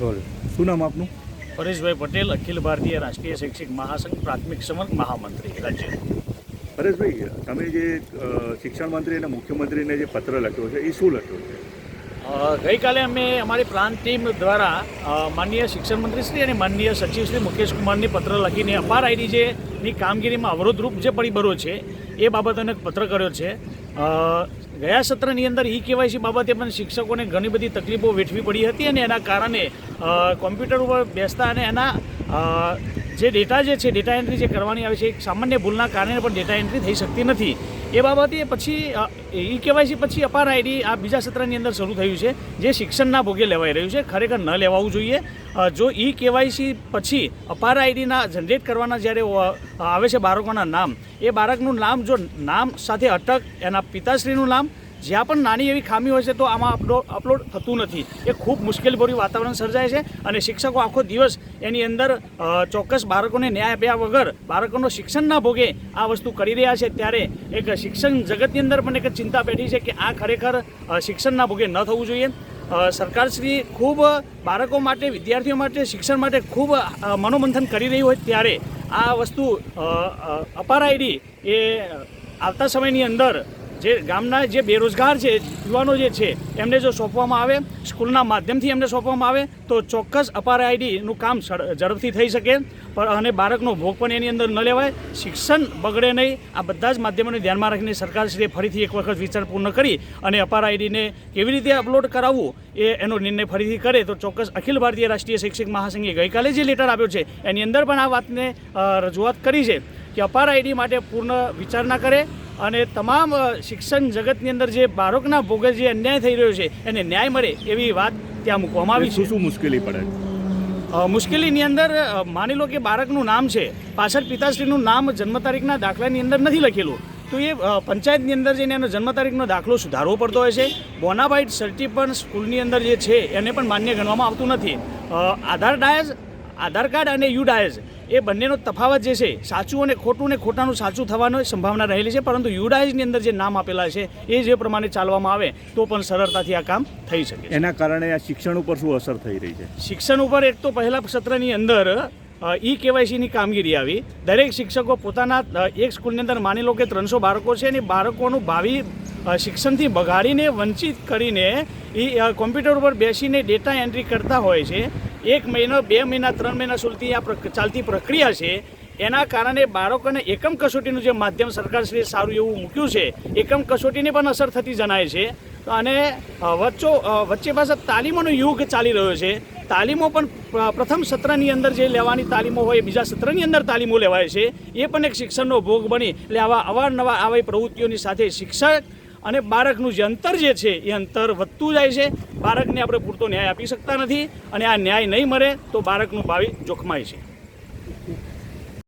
Role. શું નામ આપનું? પરેશભાઈ પટેલ અખિલ ભારતીય રાષ્ટ્રીય શૈક્ષિક મહાસંઘ પ્રાથમિક સમર્થ મહામંત્રી રાજ્ય. પરેશભાઈ તમે જે શિક્ષણ મંત્રી અને મુખ્યમંત્રીને જે પત્ર લખ્યો છે એ શું લખ્યો છે? ગઈકાલે અમે અમારી પ્લાન ટીમ દ્વારા માનનીય શિક્ષણ મંત્રી શ્રી અને માનનીય સચિવ શ્રી મુકેશ કુમારને પત્ર લખીને અપાર આઈડી જે ની કામગીરીમાં અવરોધરૂપ જે પરિબળો છે, એ બાબતોને પત્ર કર્યો છે. ગયા સત્રની અંદર ઈ કેવાયસી બાબતે પણ શિક્ષકોને ઘણી બધી તકલીફો વેઠવી પડી હતી અને એના કારણે કોમ્પ્યુટર ઉપર બેસતા અને એના જે ડેટા જે છે ડેટા એન્ટ્રી જે કરવાની આવે છે, એક સામાન્ય ભૂલના કારણે પણ ડેટા એન્ટ્રી થઈ શકતી નથી. એ બાબતે પછી ઈ કેવાયસી પછી અપાર આઈડી આ બીજા સત્રની અંદર શરૂ થયું છે, જે શિક્ષણના ભોગે લેવાઈ રહ્યું છે, ખરેખર ન લેવાવું જોઈએ. જો ઈ કેવાયસી પછી અપાર આઈડીના જનરેટ કરવાના જ્યારે આવે છે બાળકોના નામ, એ બાળકનું નામ જો નામ સાથે અટક, એના પિતાશ્રીનું નામ જ્યાં પણ નાની એવી ખામી હોય છે તો આમાં અપલોડ અપલોડ થતું નથી. એ ખૂબ મુશ્કેલભર્યું વાતાવરણ સર્જાય છે અને શિક્ષકો આખો દિવસ એની અંદર ચોક્કસ બાળકોને ન્યાય આપ્યા વગર બાળકોનો શિક્ષણના ભોગે આ વસ્તુ કરી રહ્યા છે. ત્યારે એક શિક્ષણ જગતની અંદર પણ એક ચિંતા બેઠી છે કે આ ખરેખર શિક્ષણના ભોગે ન થવું જોઈએ. સરકારશ્રી ખૂબ બાળકો માટે, વિદ્યાર્થીઓ માટે, શિક્ષણ માટે ખૂબ મનોમંથન કરી રહી હોય ત્યારે આ વસ્તુ અપાર આઈડી એ આવતા સમયની અંદર જે ગામના જે બેરોજગાર છે, યુવાનો જે છે, એમને જો સોંપવામાં આવે, સ્કૂલના માધ્યમથી એમને સોંપવામાં આવે, તો ચોક્કસ અપાર આઈડીનું કામ ઝડપથી થઈ શકે. પણ અને બાળકનો ભોગ પણ એની અંદર ન લેવાય. શિક્ષણ બગડે નહીં. આ બધા જ માધ્યમોને ધ્યાનમાં રાખીને સરકારશ્રીએ ફરીથી એક વખત વિચાર પૂર્ણ કરી અને અપાર આઈડીને કેવી રીતે અપલોડ કરાવવું એ એનો નિર્ણય ફરીથી કરે, તો ચોક્કસ અખિલ ભારતીય રાષ્ટ્રીય શૈક્ષિક મહાસંઘે ગઈકાલે જે લેટર આપ્યો છે, એની અંદર પણ આ વાતને રજૂઆત કરી છે કે અપાર આઈડી માટે પૂર્ણ વિચારણા કરે. અને તમામ શિક્ષણ જગતની અંદર જે બાળકના ભોગે જે અન્યાય થઈ રહ્યો છે એને ન્યાય મળે એવી વાત ત્યાં મૂકવામાં આવી છે. શું મુશ્કેલી પડે? મુશ્કેલીની અંદર માની લો કે બાળકનું નામ છે પાછળ પિતાશ્રીનું નામ જન્મ તારીખના દાખલાની અંદર નથી લખેલું તો એ પંચાયતની અંદર જઈને એનો જન્મ તારીખનો દાખલો સુધારવો પડતો હોય છે. બોનાબાઇટ સર્ટી પણ સ્કૂલની અંદર જે છે એને પણ માન્ય ગણવામાં આવતું નથી. આધાર ડાયઝ આધાર કાર્ડ અને યુ ડાયઝ એ બંનેનો તફાવત જે છે સાચું અને ખોટું ને ખોટાનું સાચું થવાની સંભાવના રહેલી છે પરંતુ યુડાઇઝની અંદર જે નામ આપેલા છે એ જે પ્રમાણે ચાલવામાં આવે તો પણ સરળતાથી આ કામ થઈ શકે એના કારણે આ શિક્ષણ ઉપર શું અસર થઈ રહી છે? શિક્ષણ ઉપર એક તો પહેલા સત્રની અંદર ઈ કેવાયસીની કામગીરી આવી. દરેક શિક્ષકો પોતાના એક સ્કૂલની અંદર માની લો કે ત્રણસો બાળકો છે અને બાળકોનું ભાવિ શિક્ષણથી બગાડીને વંચિત કરીને એ કોમ્પ્યુટર ઉપર બેસીને ડેટા એન્ટ્રી કરતા હોય છે. એક મહિનો, બે મહિના, ત્રણ મહિના સુધી આ ચાલતી પ્રક્રિયા છે, એના કારણે બાળકોને એકમ કસોટીનું જે માધ્યમ સરકારશ્રીએ સારું એવું મૂક્યું છે, એકમ કસોટીને પણ અસર થતી જણાય છે. અને વચ્ચો વચ્ચે પાસે તાલીમોનો યુગ ચાલી રહ્યો છે. તાલીમો પણ પ્રથમ સત્રની અંદર જે લેવાની તાલીમો હોય, બીજા સત્રની અંદર તાલીમો લેવાય છે, એ પણ એક શિક્ષણનો ભોગ બની, એટલે આવા અવારનવાર આવી પ્રવૃત્તિઓની સાથે શિક્ષક અને બાળકનું જે અંતર જે છે, એ અંતર વધતું જાય છે. બાળકને આપણે પૂરતો ન્યાય આપી શકતા નથી અને આ ન્યાય નહીં મળે તો બાળકનું ભાવિ જોખમાય છે.